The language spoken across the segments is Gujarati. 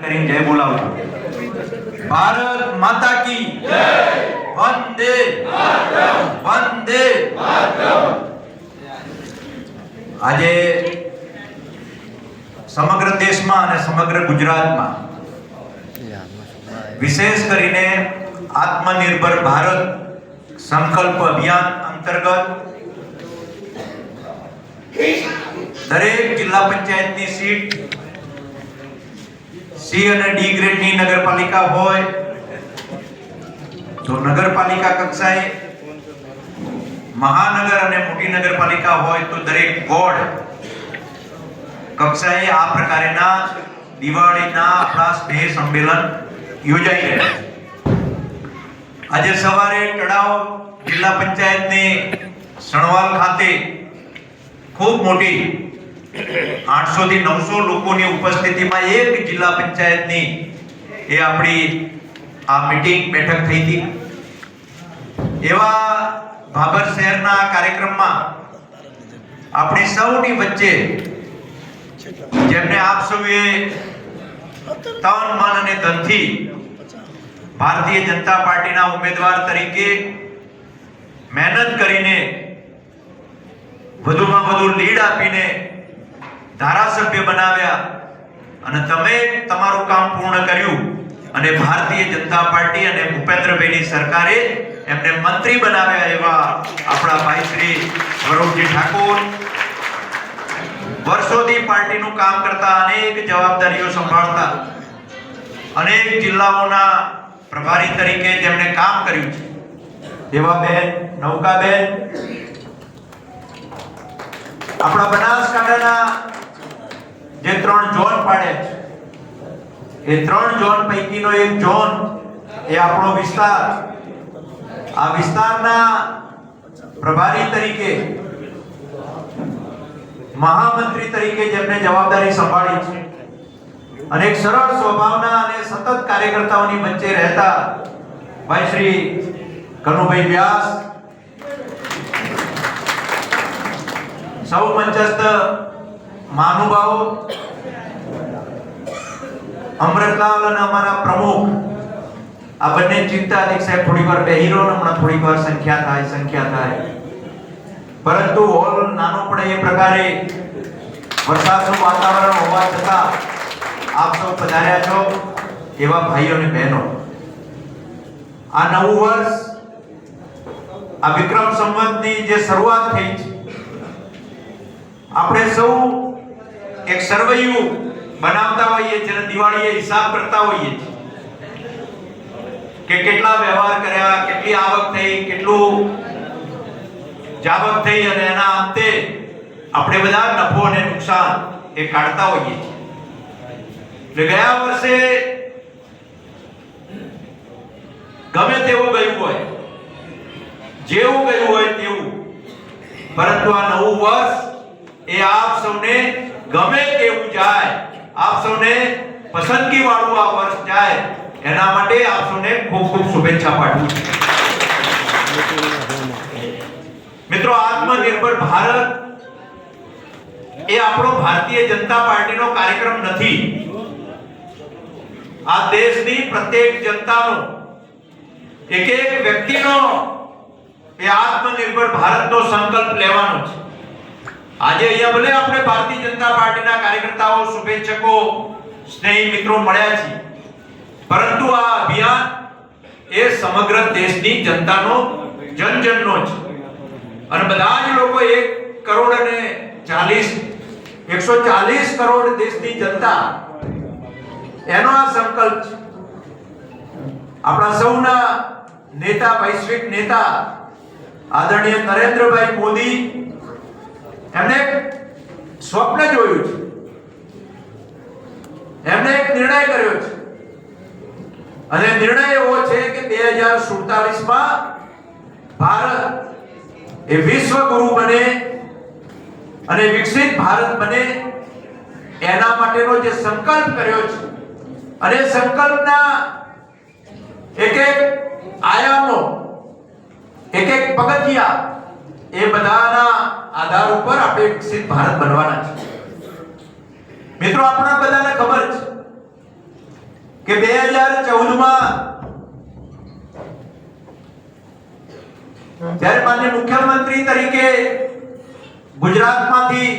કરીને જય બોલાવજો ભારત માતા કી વંદે વંદે આજે સમગ્ર દેશમાં અને સમગ્ર ગુજરાતમાં વિશેષ કરીને આત્મનિર્ભર ભારત સંકલ્પ અભિયાન અંતર્ગત દરેક જિલ્લા પંચાયતની સીટ સી અને ડી ગ્રેડની નગરપાલિકા હોય, તો નગરપાલિકા કક્ષાએ મહાનગર અને મોટી નગરપાલિકા હોય તો દરેક વોર્ડ કક્ષાએ આ પ્રકારેના દિવાળીના આપણા સ્નેહ સંમેલન યોજાઈ રહ્યા આજે સવારે તળાવ જિલ્લા પંચાયતની સણવાલ ખાતે ખૂબ મોટી આઠસો થી નવસો લોકોની ઉપસ્થિતિમાં એક જિલ્લા પંચાયતની એ આપણી આ મીટિંગ બેઠક થઈ હતી. એવા ભાભર શહેરના કાર્યક્રમમાં આપણી સૌની વચ્ચે જેમને આપ સૌએ તન, મન અને ધનથી ભારતીય જનતા પાર્ટીના ઉમેદવાર તરીકે મહેનત કરીને વધુમાં વધુ લીડ આપીને ધારાસભ્ય બનાવ્યા અને તમે તમારું કામ પૂર્ણ કર્યું અને ભારતીય જનતા પાર્ટી અને ભૂપેન્દ્રભાઈની સરકારે એમને મંત્રી બનાવ્યા એવા આપણા ભાઈ શ્રી વરુણજી ઠાકોર. વર્ષોથી પાર્ટીનું કામ કરતા અનેક જવાબદારીઓ સંભાળતા અનેક જિલ્લાઓના પ્રભારી તરીકે જેમણે કામ કર્યું છે. એવા બેન નૌકાબેન, આપણા બનાસકાંઠાના જે ત્રણ ઝોન પાડે છે. એ ત્રણ ઝોન પૈકીનો એક ઝોન એ આપણો વિસ્તાર. આ વિસ્તારના પ્રભારી તરીકે, મહામંત્રી તરીકે જેમને જવાબદારી સંભાળી છે. અને એક સરળ સ્વભાવના અને સતત કાર્યકર્તાઓની વચ્ચે રહેતા ભાઈ શ્રી કનુભાઈ વ્યાસ. સૌ મંચસ્થ મહાનુભાવો અમૃતલાલ અને અમારા પ્રમુખ, આ બંને ચિંતા અધિક સાહેબ થોડી વાર બેહીરો ને, હમણાં થોડી વાર સંખ્યા થાય સંખ્યા થાય. પરંતુ હોલ નાનો પડે એ પ્રકારે વરસાદનું વાતાવરણ હોવા છતાં આપ સૌ પધાર્યા છો, એવા ભાઈઓ અને બહેનો. આ નવું વર્ષ, આ વિક્રમ સંવતની જે શરૂઆત થઈ છે, આપણે સૌ એક સરવૈયું બનાવતા હોઈએ છીએ અને દિવાળીએ હિસાબ કરતા હોઈએ છીએ કે કેટલા વ્યવહાર કર્યા, કેટલી આવક થઈ, કેટલું જાવક થઈ અને એના અંતે આપણે બધા નફો અને નુકસાન એ કાઢતા હોઈએ છીએ. એટલે ગયા વર્ષે ગમે તેવું ગયું હોય, જેવું ગયું હોય તેવું, પરંતુ આ નવું વર્ષ એ આપ સૌને ગમે તેવું જાય, આપ સૌને પસંદગી વાળું આ વર્ષ જાય, એના માટે આપ સૌને ખૂબ ખૂબ શુભેચ્છા પાઠવું મિત્રો, આત્મનિર્ભર ભારત એ આપણો ભારતીય જનતા પાર્ટીનો કાર્યક્રમ નથી. આ દેશની પ્રત્યેક જનતાનો એક એક વ્યક્તિનો એ આત્મનિર્ભર ભારતનો સંકલ્પ લેવાનો છે. આજે અહીંયા ભલે આપણે ભારતીય જનતા પાર્ટીના કાર્યકર્તાઓ, શુભેચ્છકો, સ્નેહી મિત્રો મળ્યા છે પરંતુ આ અભિયાન એ સમગ્ર દેશની જનતાનો, જનજનનો છે. અને બધા જ લોકો એક કરોડ અને ચાલીસ, એકસો ચાલીસ કરોડ દેશની જનતા એનો આ સંકલ્પ છે. આપણા સૌના નેતા, વૈશ્વિક નેતા, આદરણીય નરેન્દ્રભાઈ મોદી એમને એક સ્વપ્ન જોયું છે. એમને એક નિર્ણય કર્યો છે. અને નિર્ણય એવો છે કે બે હજાર સુડતાલીસમાં ભારત એ વિશ્વ ગુરુ બને અને વિકસિત ભારત બને એના માટેનો જે સંકલ્પ કર્યો છે. અને સંકલ્પના એક એક આયામો, એક એક પગથિયા એ બધાના આધાર વિકસિત ભારત બનવાના છે. મિત્રો આપણા બધાને ખબર છે કે બે હજાર ચૌદમાં જ્યારે માન્ય મુખ્યમંત્રી તરીકે ગુજરાતમાંથી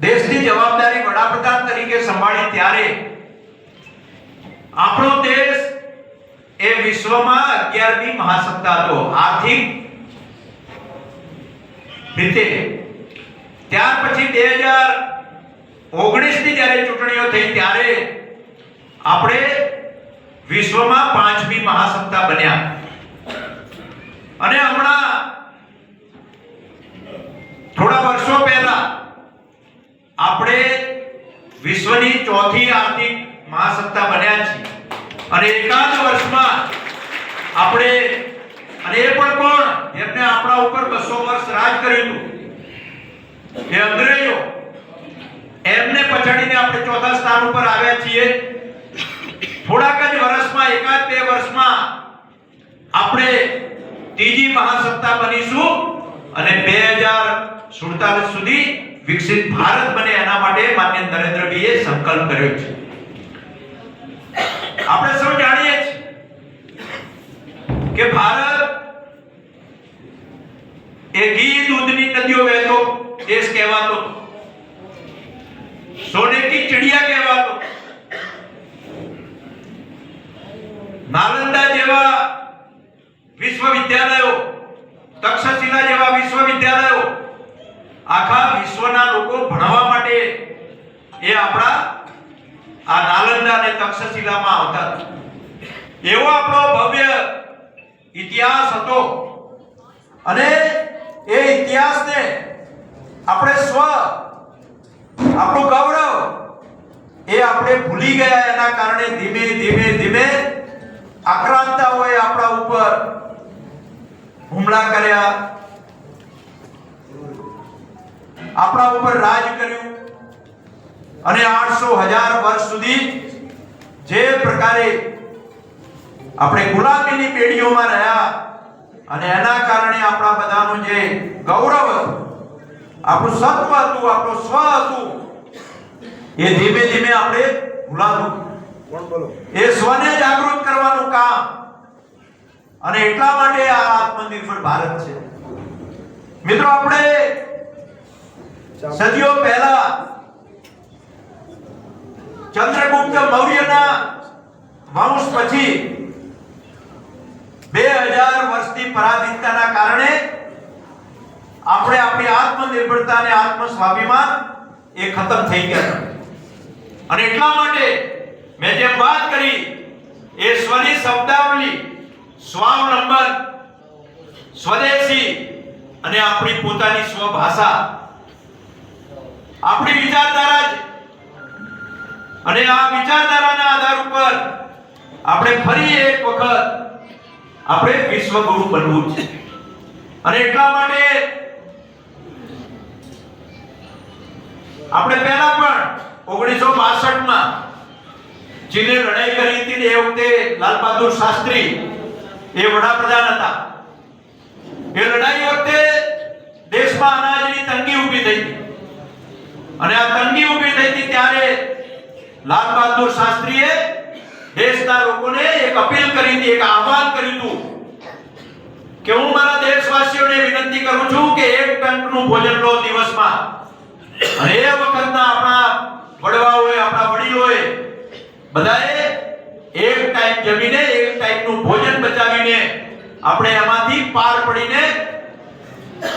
દેશની જવાબદારી વડાપ્રધાન તરીકે સંભાળી ત્યારે આપણો દેશ એ વિશ્વમાં અગિયારમી મહાસત્તા હતો. આર્થિક રીતે ત્યાર પછી બે હજાર ઓગણીસની જ્યારે ચૂંટણીઓ થઈ ત્યારે આપણે વિશ્વમાં પાંચમી મહાસત્તા બન્યા. અને હમણાં થોડા વર્ષો પહેલા આપણે વિશ્વની ચોથી આર્થિક મહાસત્તા બન્યા છીએ. અને એકાદ વર્ષમાં આપણે, અને એ પણ કોણ? જેમને આપણા ઉપર બસો વર્ષ રાજ કર્યું હતું. એ અંગ્રેજો, એમને પછાડીને આપણે ચોથા સ્થાન ઉપર આવ્યા છીએ. થોડાક જ વર્ષમાં, એકાદ બે વર્ષમાં આપણે ત્રીજી મહાસત્તા બનીશું અને બે હજાર સુડતાલીસ સુધી વિકસિત ભારત બને એના માટે માન્ય નરેન્દ્રભાઈએ સંકલ્પ કર્યો છે. આપણે સૌ જાણીએ છીએ કે ભારત એ ઘી દૂધની નદીઓ વહેતો દેશ કહેવાતો. સોને કી ચિડિયા કહેવાતો. નાલંદા જેવા વિશ્વવિદ્યાલયો, તક્ષશિલા જેવા વિશ્વવિદ્યાલયો આખા વિશ્વના લોકો ભણવા માટે એ આપણા આ નાલંદા અને તક્ષશિલામાં આવતા હતા. એવો આપણો ભવ્ય ઇતિહાસ હતો. અને એ ઇતિહાસને આપણે સ્વ, આપણું ગૌરવ, એ આપણે ભૂલી ગયા એના કારણે ધીમે ધીમે ધીમે આક્રાંતાઓએ આપણા ઉપર હુમલા કર્યા. આપણા ઉપર રાજ કર્યું. અને આઠસો હજાર વર્ષ સુધી જે પ્રકારે આપણે ગુલામીની પેઢીઓમાં રહ્યા અને એના કારણે આપણા બધાનું જે ગૌરવ આપણું સત્વ હતું આપણું સ્વ હતું. એ ધીમે ધીમે આપણે ભૂલાતું. એ સ્વને જાગૃત કરવાનું કામ. અને એટલા માટે આ આત્મનિર્ભર ભારત છે. મિત્રો આપણે સદીઓ પહેલા ચંદ્રગુપ્ત મૌર્યના વંશ પછી બે હજાર વર્ષની પરાધીનતાના કારણે આપણે આપણી આત્મનિર્ભરતા અને આત્મ સ્વાભિમાન એ ખતમ થઈ ગયા. અને એટલા માટે મેં જેમ વાત કરી, એ સ્વની શબ્દાવલી સ્વાવલંબન સ્વદેશી અને આપણી પોતાની સ્વભાષા. આપણી વિચારધારા જ. અને આ વિચારધારાના આધાર ઉપર આપણે ફરી એક વખત આપણે વિશ્વગુરુ બનવું છે. અને એટલા માટે આપણે પહેલા પણ ઓગણીસો માં જેને લડાઈ કરી હતી એ વખતે લાલ બહાદુર શાસ્ત્રી એ વડાપ્રધાન હતા. એ લડાઈ વખતે દેશમાં અનાજની તંગી ઊભી થઈ અને આ તંગી ઊભી થઈ હતી ત્યારે લાલ બહાદુર શાસ્ત્રીએ દેશના લોકોને એક અપીલ કરી હતી, એક આહવાન કર્યું હતું કે હું મારા દેશવાસીઓને વિનંતી કરું છું કે એક ટંકનું ભોજન લો દિવસમાં. અને એ વખતના આપણા વડવાઓએ, આપણા વડીલોએ બધાએ એક ટાઈમ જમીને, એક ટાઈમનું ભોજન બચાવીને આપણે એમાંથી પાર પડીને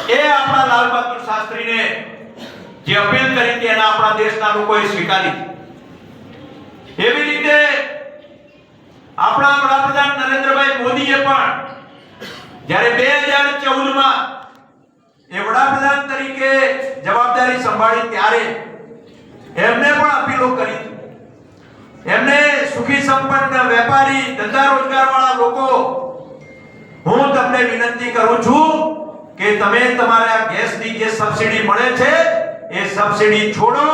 એ આપણા લાલ બહાદુર શાસ્ત્રીને જે અપીલ કરી હતી એના આપણા દેશના લોકોએ સ્વીકારી. એવી રીતે આપણા વડાપ્રધાન નરેન્દ્રભાઈ મોદીએ પણ જ્યારે બે હજાર ચૌદમાં એ વડાપ્રધાન તરીકે જવાબદારી સંભાળી ત્યારે એમને પણ અપીલો કરી. એમને સુખી સંપન્ન વેપારી, ધંધા રોજગાર વાળા લોકો, હું તમને વિનંતી કરું છું કે તમે તમારા ગેસની જે સબસિડી મળે છે, એ સબસિડી છોડો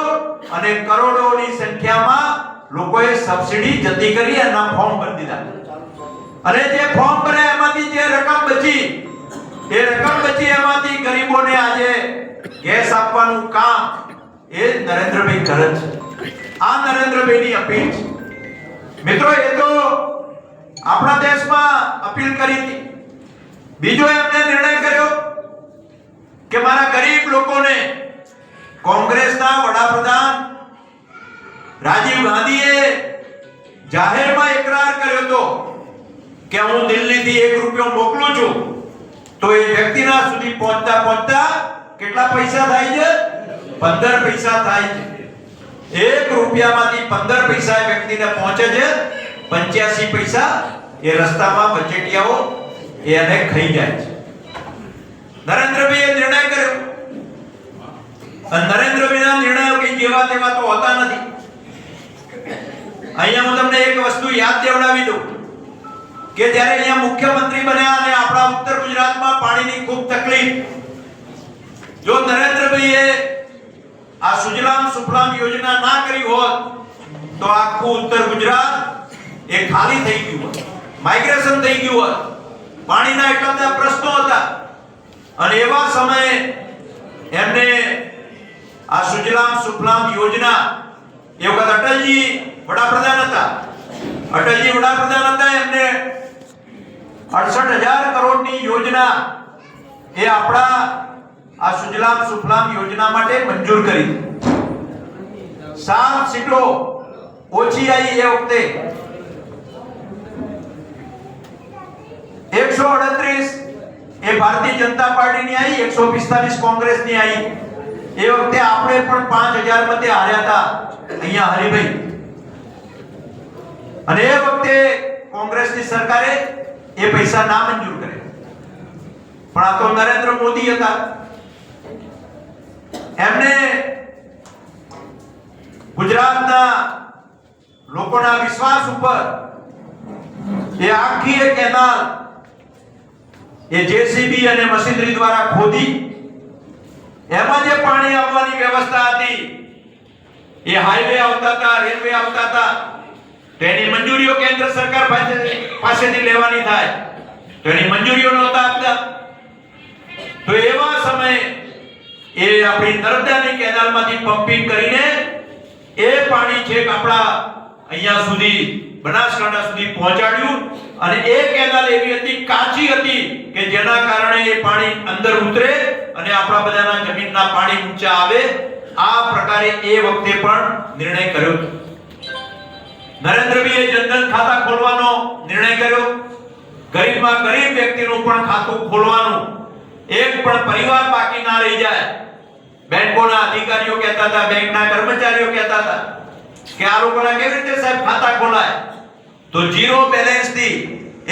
અને કરોડોની સંખ્યામાં લોકોએ સબસિડી જતી કરી એના ફોર્મ ભરી દીધા. અને જે ફોર્મ ભર્યા, એમાંથી જે રકમ બચી એ રકમ બચી એમાંથી ગરીબોને આજે ગેસ આપવાનું કામ એ નરેન્દ્રભાઈ કરે છે. આ નરેન્દ્રભાઈની અપીલ છે. મિત્રો, એ તો આપણા દેશમાં અપીલ કરી હતી. બીજો એમને નિર્ણય કર્યો કે મારા ગરીબ લોકોને કોંગ્રેસના વડાપ્રધાન રાજીવ ગાંધીએ જાહેરમાં એકરાર કર્યો હતો કે હું દિલ્હીથી એક રૂપિયો મોકલું છું. તો એ વ્યક્તિના સુધી પહોંચતા પહોંચતા કેટલા પૈસા થાય છે? પંદર પૈસા થાય છે. એક રૂપિયામાંથી પંદર પૈસા એ વ્યક્તિને પહોંચે છે. પંચ્યાસી પૈસા એ રસ્તામાં બચેટિયાઓ એને ખાઈ જાય છે. નરેન્દ્રભાઈએ નિર્ણય કર્યો. નરેન્દ્રભાઈના નિર્ણયો કઈ જેવા તેવા તો હોતા નથી. અહીંયા હું તમને એક વસ્તુ યાદ દેવડાવી દઉં. કે જ્યારે અહીંયા મુખ્યમંત્રી બન્યા અને આપણા ઉત્તર ગુજરાતમાં પાણીની ખૂબ તકલીફ, જો નરેન્દ્રભાઈએ આ સુજલામ સુફલામ યોજના ના કરી હોત, તો આખું ઉત્તર ગુજરાત એ ખાલી થઈ ગયું હોત માઇગ્રેશન થઈ ગયું હોત, પાણીના એટલા બધા પ્રશ્નો હતા. અને એવા સમયે એમને આ સુજલામ સુફલામ યોજના, એ વખત અટલજી વડાપ્રધાન હતા. અટલજી વડાપ્રધાન હતા, એમને અડસઠ હજાર કરોડની યોજના એ આપણા આ સુજલામ સુફલામ યોજના માટે મંજૂર કરી. સાત સીટો ઓછી આવી એ વખતે. એકસો અડત્રીસ એ ભારતીય જનતા પાર્ટીની આવી એકસો પિસ્તાલીસ કોંગ્રેસની આવી એ વખતે આપણે પણ પાંચ હજાર મતે હાર્યા હતા અહીંયા હરિભાઈ. અને એ વખતે કોંગ્રેસની સરકારે એ પૈસા ના મંજૂર કરે. પણ આ તો નરેન્દ્ર મોદી હતા. એમને ગુજરાતના લોકોના વિશ્વાસ ઉપર એ આખી એક કેનાલ એ જેસીબી અને મશીનરી દ્વારા ખોદી. એમાં જે પાણી આવવાની વ્યવસ્થા હતી, એ હાઈવે આવતા હતા રેલવે આવતા હતા મંજૂરીઓ કેન્દ્ર સરકાર પાસેથી લેવાની થાય. તો એની મંજૂરીઓ નહોતા આપતા. તો એવા સમયે એ આપણી નર્મદાની કેનાલમાંથી પમ્પિંગ કરીને એ પાણી છેક આપણા અહીંયા સુધી, બનાસકાંઠા સુધી પહોંચાડ્યું. અને એ કેનાલ એવી હતી, કાચી હતી કે જેના કારણે એ પાણી અંદર ઉતરે અને આપણા બધાના જમીનના પાણી ઊંચા આવે. આ પ્રકારે એ વખતે પણ નિર્ણય કર્યો. હતો નરેન્દ્રભાઈએ જનધન ખાતા ખોલવાનો નિર્ણય કર્યો. ગરીબમાં ગરીબ વ્યક્તિનું પણ ખાતું ખોલવાનું. એક પણ પરિવાર બાકી ના રહી જાય. બેંકોના અધિકારીઓ કહેતા હતા, બેંકના કર્મચારીઓ કહેતા હતા કે આ લોકોના કેવી રીતે સાહેબ ખાતા ખોલાય? તો ઝીરો બેલેન્સથી